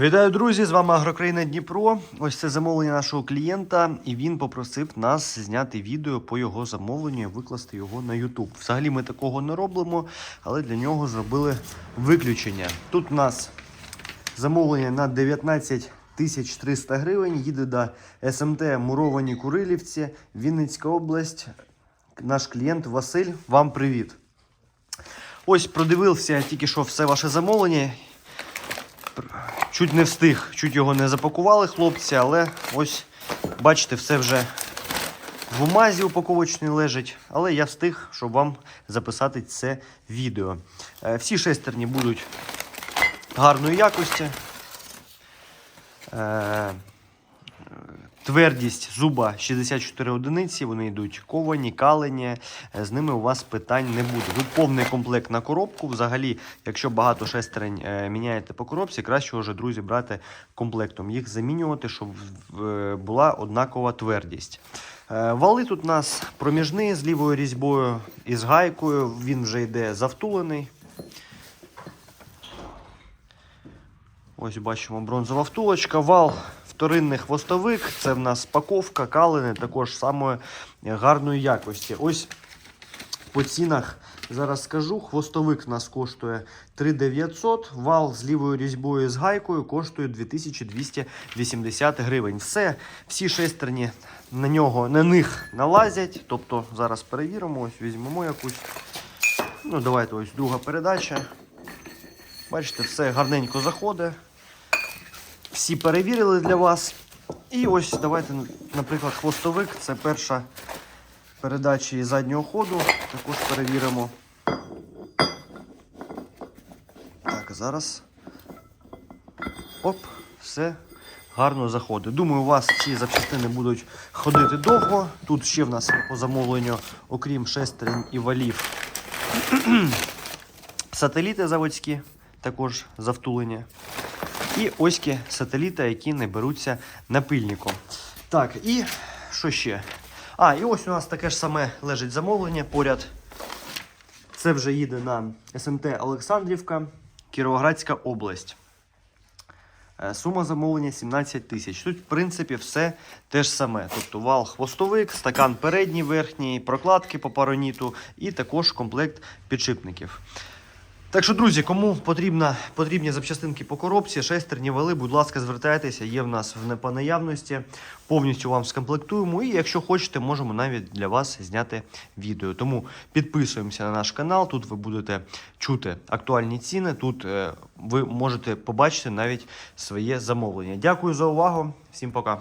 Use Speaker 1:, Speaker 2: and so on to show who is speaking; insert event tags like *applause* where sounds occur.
Speaker 1: Вітаю, друзі! З вами Агрокраїна Дніпро. Ось це замовлення нашого клієнта, і він попросив нас зняти відео по його замовленню і викласти його на YouTube. Взагалі ми такого не робимо, але для нього зробили виключення. Тут у нас замовлення на 19 тисяч 300 гривень. Їде до СМТ Муровані Курилівці, Вінницька область. Наш клієнт Василь. Вам привіт. Ось продивився тільки що все ваше замовлення. Чуть не встиг, чуть його не запакували хлопці, але ось бачите, все вже в умазі упаковочній лежить. Але я встиг, щоб вам записати це відео. Е, Всі шестерні будуть гарної якості. Твердість зуба 64 одиниці, вони йдуть ковані, калені, е, з ними у вас питань не буде. Тут повний комплект на коробку. Взагалі, якщо багато шестерень е, міняєте по коробці, краще вже, друзі, брати комплектом. Їх замінювати, щоб е, була однакова твердість. Вали тут у нас проміжні з лівою різьбою і з гайкою. Він вже йде завтулений. Ось бачимо бронзова втулочка, вал, вторинний хвостовик. Це в нас паковка, калини, також самої гарної якості. Ось по цінах зараз скажу. Хвостовик у нас коштує 3900, вал з лівою різьбою з гайкою коштує 2280 гривень. Все, всі шестерні на нього, на них налазять. Тобто зараз перевіримо, ось візьмемо якусь. Ну, давайте ось друга передача. Бачите, все гарненько заходить. Всі перевірили для вас. І ось давайте, наприклад, хвостовик. Це перша передача заднього ходу. Також перевіримо. Так, зараз. Оп, все гарно заходить. Думаю, у вас ці запчастини будуть ходити довго. Тут ще в нас по замовленню, окрім шестерень і валів, *clears throat* сателіти заводські, також завтулення. І оські сателіта, які не беруться напильником. Так, і що ще? А, і ось у нас таке ж саме лежить замовлення поряд. Це вже їде на СМТ Олександрівка, Кіровоградська область. Е, Сума замовлення 17 тисяч. Тут, в принципі, все те ж саме. Тобто вал хвостовик, стакан передній, верхній, прокладки по пароніту і також комплект підшипників. Так що, друзі, кому потрібна, потрібні запчастинки по коробці, шестерні вали, будь ласка, звертайтеся, є в нас в не- по наявності. Повністю вам скомплектуємо. І якщо хочете, можемо навіть для вас зняти відео. Тому підписуємося на наш канал. Тут ви будете чути актуальні ціни. Тут е, ви можете побачити навіть своє замовлення. Дякую за увагу. Всім пока.